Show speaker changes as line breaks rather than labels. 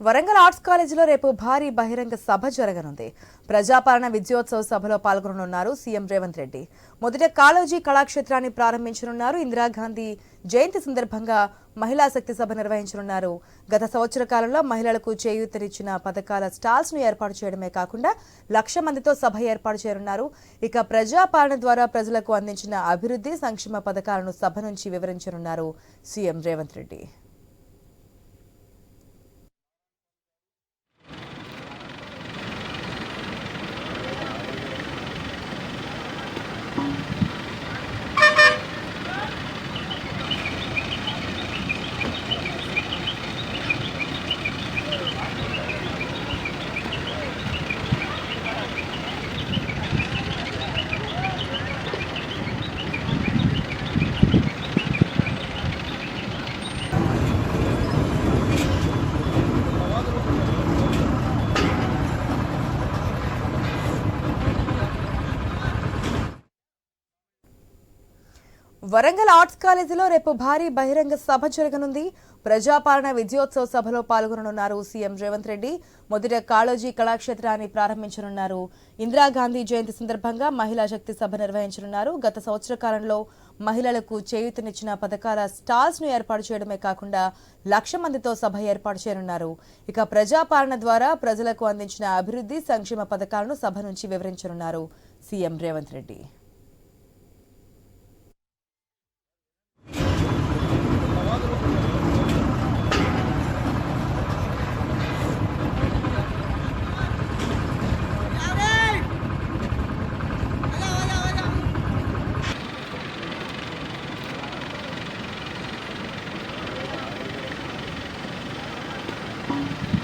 Warangal arts కాలేజీలో రేపు భారీ బహిరంగ సభ జరగనుంది. ప్రజాపాలన విద్యోత్సవ సభలో పాల్గొననున్నారు సీఎం రేవంత్ రెడ్డి. మొదట కాళోజీ కళాక్షేత్రాన్ని ప్రారంభించనున్నారు ఇందిరాగాంధీ జయంతి సందర్భంగా మహిళా శక్తి సభ నిర్వహించనున్నారు. గత సంవత్సర కాలంలో మహిళలకు చేయూతనిచ్చిన పథకాల స్టాల్స్ను ఏర్పాటు చేయడమే కాకుండా లక్ష మందితో సభ ఏర్పాటు చేయనున్నారు. ఇక ప్రజాపాలన ద్వారా ప్రజలకు అందించిన అభివృద్ధి సంక్షేమ పథకాలను సభ నుంచి వివరించనున్నారు CM Revanth Reddy. Panginoon. Warangal arts కాలేజీలో రేపు భారీ బహిరంగ సభ జరగనుంది. ప్రజాపాలన విద్యోత్సవ సభలో పాల్గొననున్నారు సీఎం రేవంత్ రెడ్డి. మొదట కాళోజీ కళాక్షేత్రాన్ని ప్రారంభించనున్నారు. ఇందిరాగాంధీ జయంతి సందర్భంగా మహిళా శక్తి సభ నిర్వహించనున్నారు. గత సంవత్సర కాలంలో మహిళలకు చేయూతనిచ్చిన పథకాల స్టాల్స్ను ఏర్పాటు చేయడమే కాకుండా లక్ష మందితో సభ ఏర్పాటు చేయనున్నారు. ఇక ప్రజాపాలన ద్వారా ప్రజలకు అందించిన అభివృద్ధి సంక్షేమ పథకాలను సభ నుంచి వివరించనున్నారు CM Revanth Reddy. Thank you.